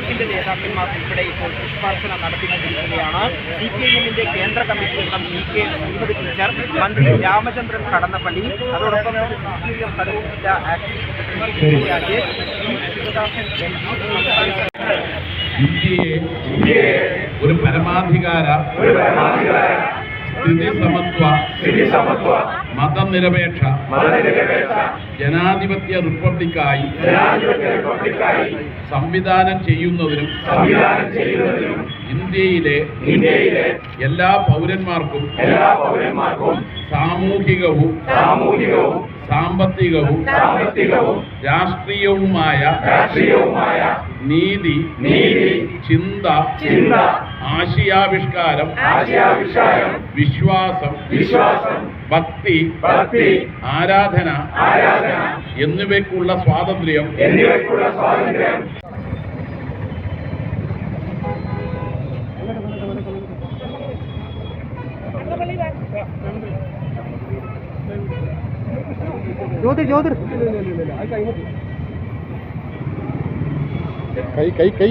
തന്നെ ആ, പ്രചരണം ആരംഭിക്കും. ഇപ്പോൾ ആ, കോൺഗ്രസിലെ ഗാന്ധിജിയുടെ സ്ഥാനാർത്ഥി എം വി ജയരാജൻ പുഷ്പചക്രം ആ, യുഡിഎഫിന്റെ നേതാക്കന്മാർ ഉൾപ്പെടെ ഇപ്പോൾ പുഷ്പാർച്ചന നടത്തിക്കൊണ്ടിരിക്കുകയാണ് സി പി ഐ എമ്മിന്റെ കേന്ദ്ര കമ്മിറ്റി അംഗം ഇ കെ ശ്രീമതി ടീച്ചർ മന്ത്രി രാമചന്ദ്രൻ കടന്നപ്പള്ളി അതോടൊപ്പം C P I M Rajesh Sivadasan M ഇന്ത്യയെ ഒരു പരമാധികാര സ്ഥിതി സമത്വ മതനിരപേക്ഷ ജനാധിപത്യ റിപ്പബ്ലിക്കായി സംവിധാനം ചെയ്യുന്നതിനും ഇന്ത്യയിലെ ഇന്ത്യയിലെ എല്ലാ പൗരന്മാർക്കും സാമൂഹികവും സാമ്പത്തികവും രാഷ്ട്രീയവുമായ നീതി ചിന്ത ആശയാവിഷ്കാരം വിശ്വാസം വിശ്വാസം ഭക്തി ഭക്തി ആരാധന ആരാധന എന്നിവയ്ക്കുള്ള സ്വാതന്ത്ര്യം. ജ്യോതിർ ജ്യോതിർ. കൈ കൈ കൈ.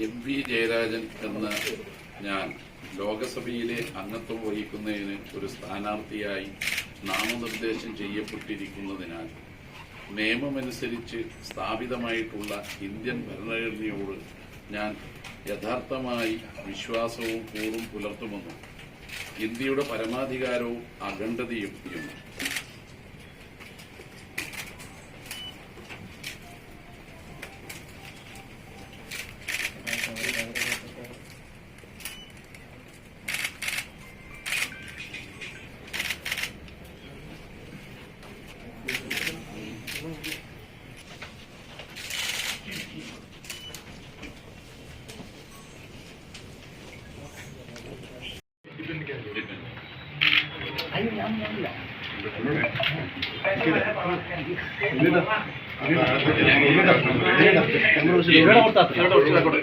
എം വി ജയരാജൻ എന്ന ഞാൻ ലോകസഭയിലെ അംഗത്വം വഹിക്കുന്നതിന് ഒരു സ്ഥാനാർത്ഥിയായി നാമനിർദ്ദേശം ചെയ്യപ്പെട്ടിരിക്കുന്നതിനാൽ നിയമമനുസരിച്ച് സ്ഥാപിതമായിട്ടുള്ള ഇന്ത്യൻ ഭരണഘടനയോട് ഞാൻ യഥാർത്ഥമായി വിശ്വാസവും കൂറും പുലർത്തുമെന്നും ഇന്ത്യയുടെ പരമാധികാരവും അഖണ്ഡതയും ഇവിടെ കൊടുത്താ ഇവിടെ കൊടുത്താ